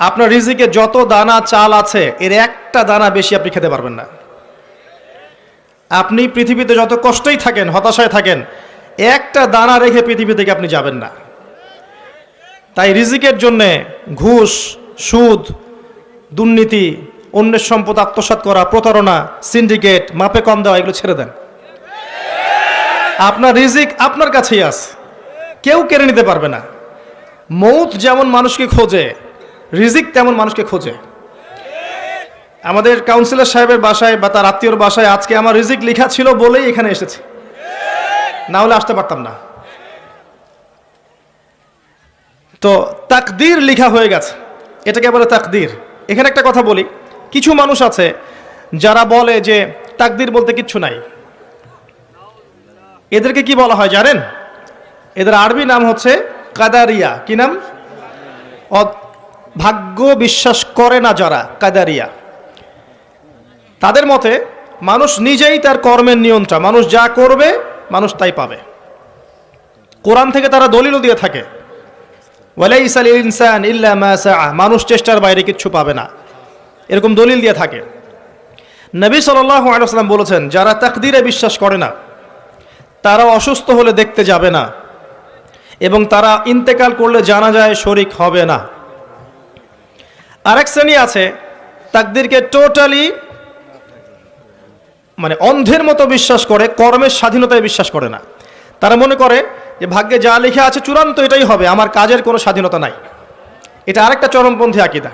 আপনার রিজিকে যত দানা, চাল আছে, এর একটা দানা বেশি আপনি খেতে পারবেন না। আপনি পৃথিবীতে যত কষ্টই থাকেন, হতাশায় থাকেন, একটা দানা রেখে পৃথিবী থেকে আপনি যাবেন না। তাই রিজিকের জন্যে ঘুষ, সুদ, দুর্নীতি, অন্যের সম্পদ আত্মসাৎ করা, প্রতারণা, সিন্ডিকেট, মাপে কম দেওয়া, এগুলো ছেড়ে দেন। আপনার রিজিক আপনার কাছেই আছে, কেউ কেড়ে নিতে পারবে না। মৌত যেমন মানুষকে খোঁজে রিজিক তেমন মানুষকে খোঁজে। আমাদের কাউন্সিলর সাহেবের বাসায় বা তার আত্মীয়র বাসায় আজকে আমার রিজিক লেখা ছিল বলেই এখানে এসেছি। না হলে আসতে পারতাম না। তো তাকদির লেখা হয়ে গেছে। এটাকে বলে তাকদির। এখানে একটা কথা বলি। কিছু মানুষ আছে যারা বলে যে তাকদির বলতে কিচ্ছু নাই। এদেরকে কি বলা হয় জানেন? এদের আরবি নাম হচ্ছে কাদারিয়া। কি নাম? ভাগ্য বিশ্বাস করে না যারা, কাদারিয়া। তাদের মতে মানুষ নিজেই তার কর্মের নিয়ন্ত্রণ, মানুষ যা করবে, মানুষ তাই পাবে। কোরআন থেকে তারা দলিলও দিয়ে থাকে। ইনসান মানুষ চেষ্টার বাইরে কিচ্ছু পাবে না। এরকম দলিল দিয়ে থাকে। নবী ওয়াসাল্লাম বলেছেন, যারা তাকদিরে বিশ্বাস করে না, তারা অসুস্থ হলে দেখতে যাবে না এবং তারা ইন্তেকাল করলে জানা যায় শরিক হবে না। আরেক শ্রেণি আছে, তাকদিরকে টোটালি মানে অন্ধের মতো বিশ্বাস করে, কর্মের স্বাধীনতায় বিশ্বাস করে না। তারা মনে করে যে ভাগ্যে যা লেখা আছে চূড়ান্ত এটাই হবে, আমার কাজের কোনো স্বাধীনতা নাই। এটা আরেকটা চরমপন্থী আকিদা।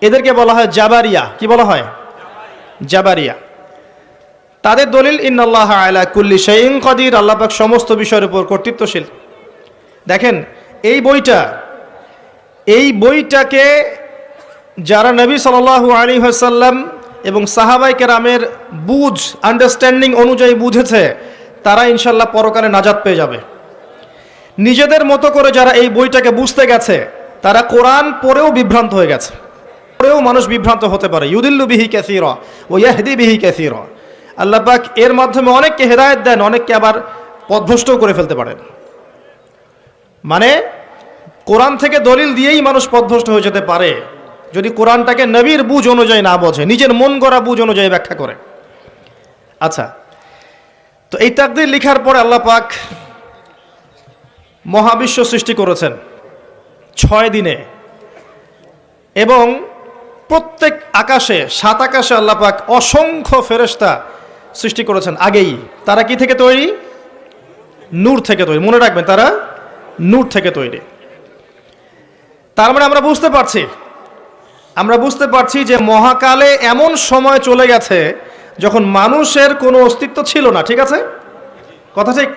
এদেরকে বলা হয় জাবারিয়া। কি বলা হয়? জাবারিয়া। তাদের দলিল, ইন্নাল্লাহ আলা কুল্লি শাইইন কাদির, আল্লাহ পাক সমস্ত বিষয়ের উপর কর্তৃত্বশীল। দেখেন, এই বইটা, এই বইটাকে যারা নবী সাল্লাল্লাহু আলী হাসাল্লাম এবং সাহাবাই কেরামের বুঝ আন্ডারস্ট্যান্ডিং অনুযায়ী বুঝেছে, তারা ইনশাল্লাহ পরকালে নাজাত পেয়ে যাবে। নিজেদের মতো করে যারা এই বইটাকে বুঝতে গেছে, তারা কোরআন পড়েও বিভ্রান্ত হয়ে গেছে। পড়েও মানুষ বিভ্রান্ত হতে পারে। ইউদিল্লু বিহি ক্যাসির ও ইয়াহদি বিহি ক্যাসির আল্লাহ পাক এর মাধ্যমে অনেককে হেদায়েত দেন, অনেককে আবার পথভ্রষ্টও করে ফেলতে পারেন। মানে কোরআন থেকে দলিল দিয়েই মানুষ পথভ্রষ্ট হয়ে যেতে পারে। যদি কোরআনটাকে নবীর বুঝ অনুযায়ী না বোঝে, নিজের মন গড়া বুঝ অনুযায়ী ব্যাখ্যা করে। আচ্ছা তো এই তাকদির লিখার পরে আল্লাহ পাক মহাবিশ্ব সৃষ্টি করেছেন ছয় দিনে এবং প্রত্যেক আকাশে, সাত আকাশে আল্লাহ পাক অসংখ্য ফেরেশতা সৃষ্টি করেছেন আগেই। তারা কি থেকে তৈরি? নূর থেকে তৈরি। মনে রাখবেন, তারা নূর থেকে তৈরি। তার মানে আমরা বুঝতে পারছি আমরা বুঝতে পারছি যে মহাকালে এমন সময় চলে গেছে যখন মানুষের কোনো অস্তিত্ব ছিল না, ঠিক আছে? কথা ঠিক?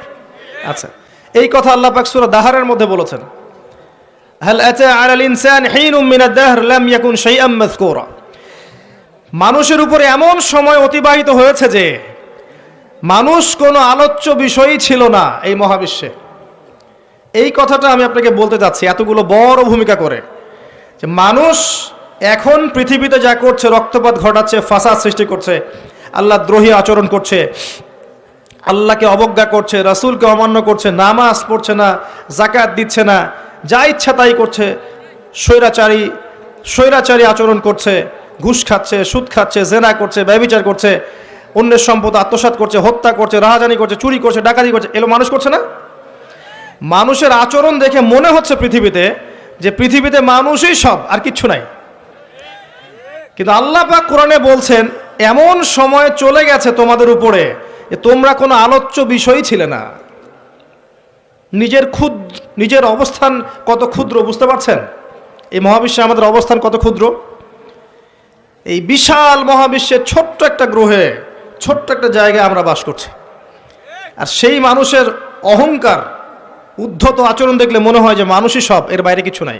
আচ্ছা। এই কথা আল্লাহ পাক সূরা দাহারের মধ্যে বলেছেন। মিন মানুষের উপরে এমন সময় অতিবাহিত হয়েছে যে মানুষ কোনো আলোচ্য বিষয়ই ছিল না এই মহাবিশ্বে। এই কথাটা আমি আপনাকে বলতে চাচ্ছি এতগুলো বড় ভূমিকা করে যে মানুষ এখন পৃথিবীতে যা করছে, রক্তপাত ঘটাচ্ছে, ফাসাদ সৃষ্টি করছে, আল্লাহ দ্রোহী আচরণ করছে, আল্লাহকে অবজ্ঞা করছে, রাসূলকে অমান্য করছে, নামাজ পড়ছে না জাকাত দিচ্ছে না, যা ইচ্ছা তাই করছে, স্বৈরাচারী স্বৈরাচারী আচরণ করছে, ঘুষ খাচ্ছে, সুদ খাচ্ছে, জেনা করছে, ব্যবিচার করছে, অন্যের সম্পদ আত্মসাৎ করছে, হত্যা করছে, রাহাজানি করছে, চুরি করছে, ডাকাতি করছে এলো মানুষ করছে না? মানুষের আচরণ দেখে মনে হচ্ছে পৃথিবীতে যে পৃথিবীতে মানুষই সব, আর কিচ্ছু নাই। কিন্তু আল্লাহ পাক কোরআনে বলছেন, এমন সময় চলে গেছে তোমাদের উপরে যে তোমরা কোনো আলোচ্য বিষয়ই ছিলে না। নিজের ক্ষুদ নিজের অবস্থান কত ক্ষুদ্র বুঝতে পারছেন? এই মহাবিশ্বে আমাদের অবস্থান কত ক্ষুদ্র? এই বিশাল মহাবিশ্বের ছোট্ট একটা গ্রহে, ছোট্ট একটা জায়গায় আমরা বাস করছি। আর সেই মানুষের অহংকার, উদ্ধত আচরণ দেখলে মনে হয় যে মানুষই সব, এর বাইরে কিছু নাই।